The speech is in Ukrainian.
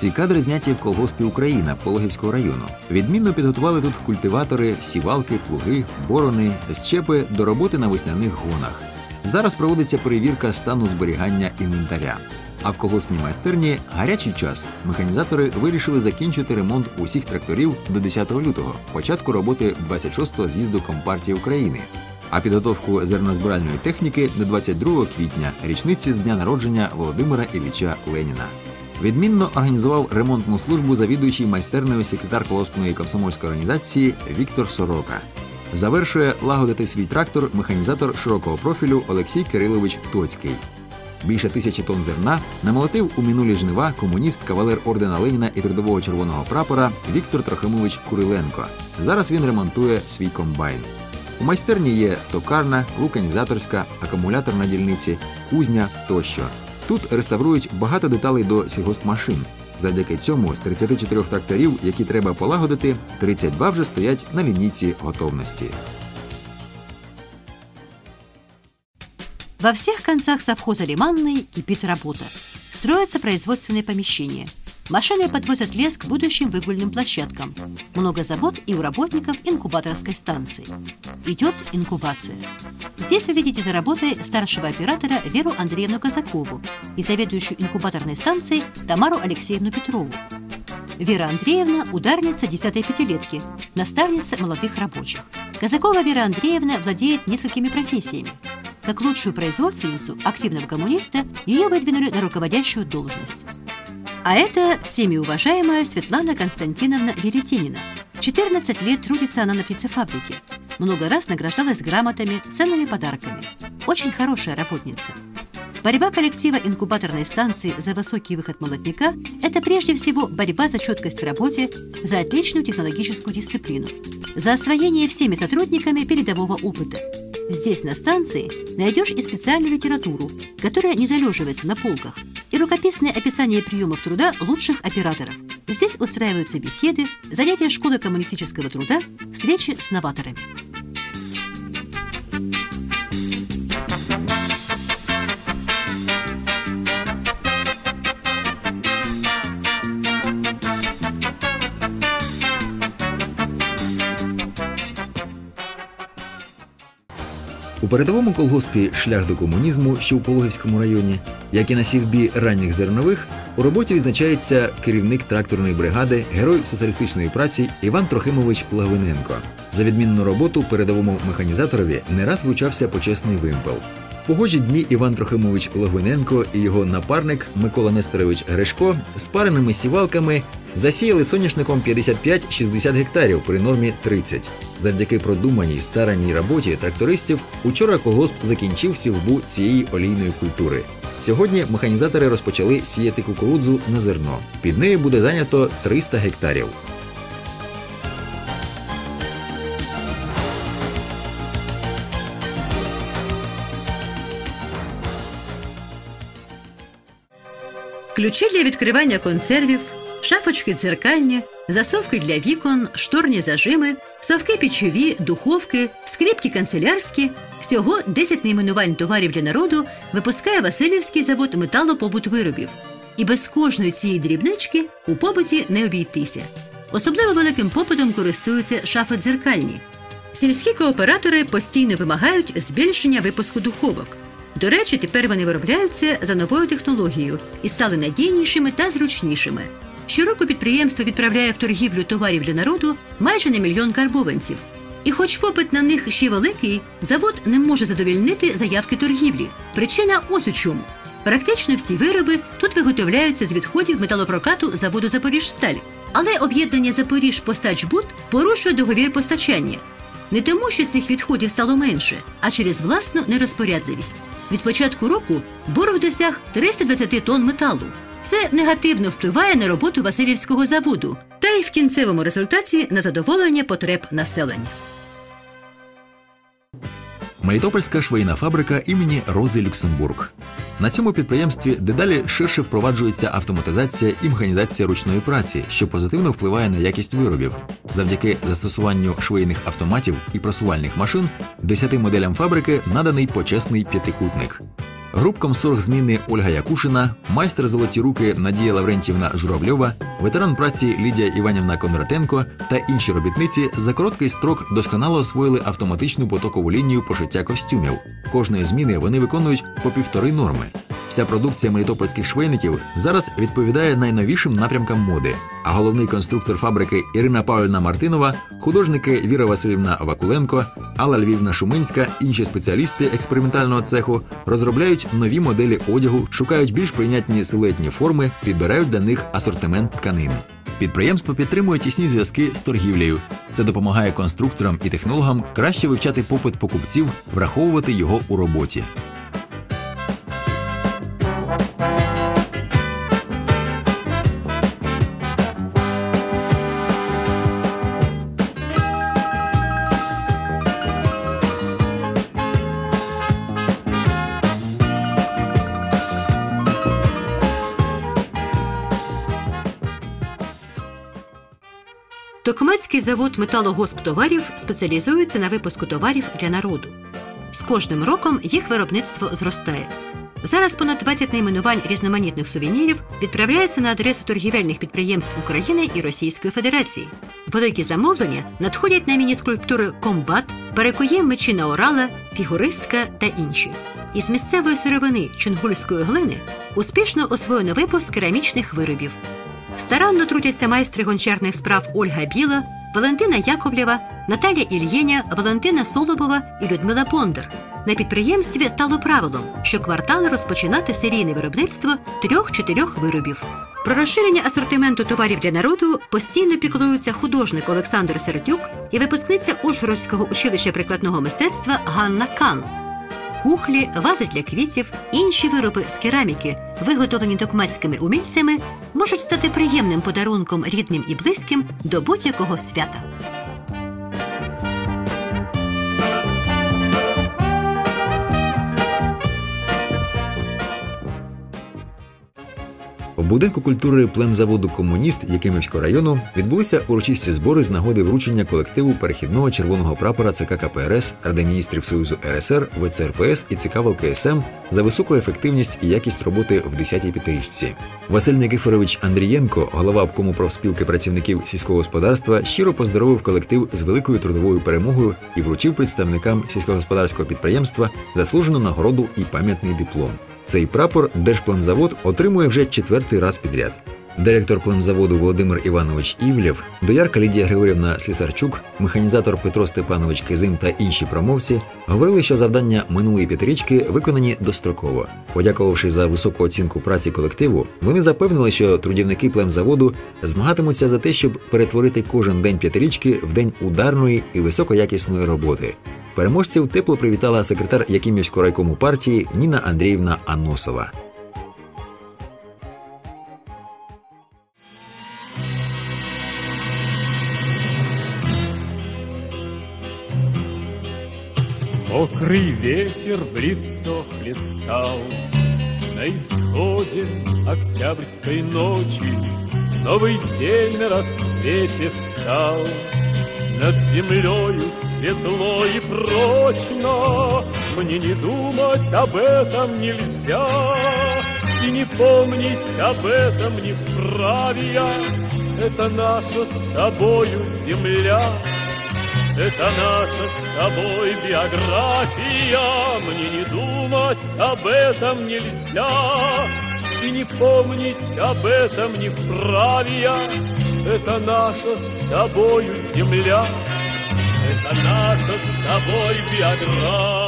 Ці кадри зняті в колгоспі Україна Пологівського району. Відмінно підготували тут культиватори, сівалки, плуги, борони, щепи до роботи на весняних гонах. Зараз проводиться перевірка стану зберігання інвентаря. А в колгоспній майстерні гарячий час. Механізатори вирішили закінчити ремонт усіх тракторів до 10 лютого, початку роботи 26-го з'їзду Компартії України. А підготовку зернозбиральної техніки до 22 квітня, річниці з дня народження Володимира Ілліча Леніна. Відмінно організував ремонтну службу завідуючий майстерною секретар колоспної комсомольської організації Віктор Сорока. Завершує лагодити свій трактор механізатор широкого профілю Олексій Кирилович Тоцький. Більше тисячі тонн зерна намолотив у минулі жнива комуніст, кавалер ордена Леніна і трудового червоного прапора Віктор Трохимович Куриленко. Зараз він ремонтує свій комбайн. У майстерні є токарна, вулканізаторська, акумуляторна дільниці, кузня тощо. Тут реставрують багато деталей до сільгоспмашин. Завдяки цьому з 34 тракторів, які треба полагодити, 32 вже стоять на лінійці готовності. Во всех концах совхоза Лиманной кипит работа. Строятся производственные помещения. Машины подвозят лес к будущим выгульным площадкам. Много забот и у работников инкубаторской станции. Идет инкубация. Здесь вы видите за работой старшего оператора Веру Андреевну Казакову и заведующую инкубаторной станцией Тамару Алексеевну Петрову. Вера Андреевна – ударница 10-й пятилетки, наставница молодых рабочих. Казакова Вера Андреевна владеет несколькими профессиями. Как лучшую производственницу активного коммуниста ее выдвинули на руководящую должность. А это всеми уважаемая Светлана Константиновна Веретенина. 14 лет трудится она на птицефабрике. Много раз награждалась грамотами, ценными подарками. Очень хорошая работница. Борьба коллектива инкубаторной станции за высокий выход молотника – это прежде всего борьба за четкость в работе, за отличную технологическую дисциплину, за освоение всеми сотрудниками передового опыта. Здесь, на станции, найдешь и специальную литературу, которая не залеживается на полках, и рукописное описание приемов труда лучших операторов. Здесь устраиваются беседы, занятия школы коммунистического труда, встречи с новаторами. У передовому колгоспі шлях до комунізму, що в Пологівському районі, як і на сівбі ранніх зернових, у роботі відзначається керівник тракторної бригади, герой соціалістичної праці Іван Трохимович Плагвиненко. За відмінну роботу передовому механізаторові не раз вручався почесний вимпел. Погожі дні Іван Трохимович Логвиненко і його напарник Микола Нестерович Гришко з пареними сівалками засіяли соняшником 55-60 гектарів при нормі 30. Завдяки продуманій старанній роботі трактористів учора колгосп закінчив сівбу цієї олійної культури. Сьогодні механізатори розпочали сіяти кукурудзу на зерно. Під нею буде зайнято 300 гектарів. Ключі для відкривання консервів, шафочки дзеркальні, засовки для вікон, шторні зажими, совки пічові, духовки, скріпки канцелярські. Всього 10 найменувань товарів для народу випускає Васильівський завод металопобут виробів. І без кожної цієї дрібнички у побуті не обійтися. Особливо великим попитом користуються шафи дзеркальні. Сільські кооператори постійно вимагають збільшення випуску духовок. До речі, тепер вони виробляються за новою технологією і стали надійнішими та зручнішими. Щороку підприємство відправляє в торгівлю товарів для народу майже на мільйон карбованців. І хоч попит на них ще великий, завод не може задовільнити заявки торгівлі. Причина ось у чому. Практично всі вироби тут виготовляються з відходів металопрокату заводу Запоріжсталь. Але об'єднання Запоріж Постачбуд порушує договір постачання. Не тому, що цих відходів стало менше, а через власну нерозпорядливість. Від початку року борг досяг 320 тонн металу. Це негативно впливає на роботу Васильівського заводу та й в кінцевому результаті на задоволення потреб населення. Мелітопольська швейна фабрика імені Рози Люксембург. На цьому підприємстві дедалі ширше впроваджується автоматизація і механізація ручної праці, що позитивно впливає на якість виробів. Завдяки застосуванню швейних автоматів і просувальних машин 10 моделям фабрики наданий почесний п'ятикутник. Групком зміни Ольга Якушина, майстер золоті руки Надія Лаврентівна Журавльова, ветеран праці Лідія Іванівна Кондратенко та інші робітниці за короткий строк досконало освоїли автоматичну потокову лінію пошиття костюмів. Кожної зміни вони виконують по півтори норми. Вся продукція мелітопольських швейників зараз відповідає найновішим напрямкам моди. А головний конструктор фабрики Ірина Павлівна Мартинова, художники Віра Васильівна Вакуленко, Алла Львівна Шуминська, інші спеціалісти експериментального цеху розробляють нові моделі одягу, шукають більш прийнятні силуетні форми, підбирають для них асортимент тканин. Підприємство підтримує тісні зв'язки з торгівлею. Це допомагає конструкторам і технологам краще вивчати попит покупців, враховувати його у роботі. Токмацький завод металогосптоварів спеціалізується на випуску товарів для народу. З кожним роком їх виробництво зростає. Зараз понад 20 найменувань різноманітних сувенірів відправляється на адресу торгівельних підприємств України і Російської Федерації. Великі замовлення надходять на міні-скульптури комбат, перекує мечі на орала, фігуристка та інші. Із місцевої сировини чунгульської глини успішно освоєно випуск керамічних виробів. Старанно трудяться майстри гончарних справ Ольга Біла, Валентина Яковлєва, Наталія Ільєня, Валентина Солобова і Людмила Бондар. На підприємстві стало правилом, що квартал розпочинати серійне виробництво трьох-чотирьох виробів. Про розширення асортименту товарів для народу постійно піклуються художник Олександр Сердюк і випускниця Ужгородського училища прикладного мистецтва Ганна Кан. Кухлі, вази для квітів, інші вироби з кераміки, виготовлені токмацькими умільцями, можуть стати приємним подарунком рідним і близьким до будь-якого свята. В будинку культури племзаводу Комуніст Якимівського району відбулися урочисті збори з нагоди вручення колективу перехідного червоного прапора ЦК КПРС, Ради міністрів Союзу РСР, ВЦРПС і ЦК ВЛКСМ за високу ефективність і якість роботи в 10-й п'ятирічці. Василь Никифорович Андрієнко, голова обкому профспілки працівників сільського господарства, щиро поздоровив колектив з великою трудовою перемогою і вручив представникам сільськогосподарського підприємства заслужену нагороду і пам'ятний диплом. Цей прапор Держплемзавод отримує вже четвертий раз підряд. Директор племзаводу Володимир Іванович Івлєв, доярка Лідія Григорівна Слісарчук, механізатор Петро Степанович Кизим та інші промовці говорили, що завдання минулої п'ятирічки виконані достроково. Подякувавши за високу оцінку праці колективу, вони запевнили, що трудівники племзаводу змагатимуться за те, щоб перетворити кожен день п'ятирічки в день ударної і високоякісної роботи. Переможців тепло привітала секретар Якимівського райкому партії Ніна Андріївна Аносова. Мокрый ветер в лицо хлестал На исходе октябрьской ночи Новый день на рассвете встал Над землею светло и прочно. Мне не думать об этом нельзя. И не помнить об этом не вправе я. Это наша с тобою земля. Это наша с тобой биография, Мне не думать об этом нельзя, И не помнить об этом не вправе я. Это наша с тобою земля, на наша с тобой биография.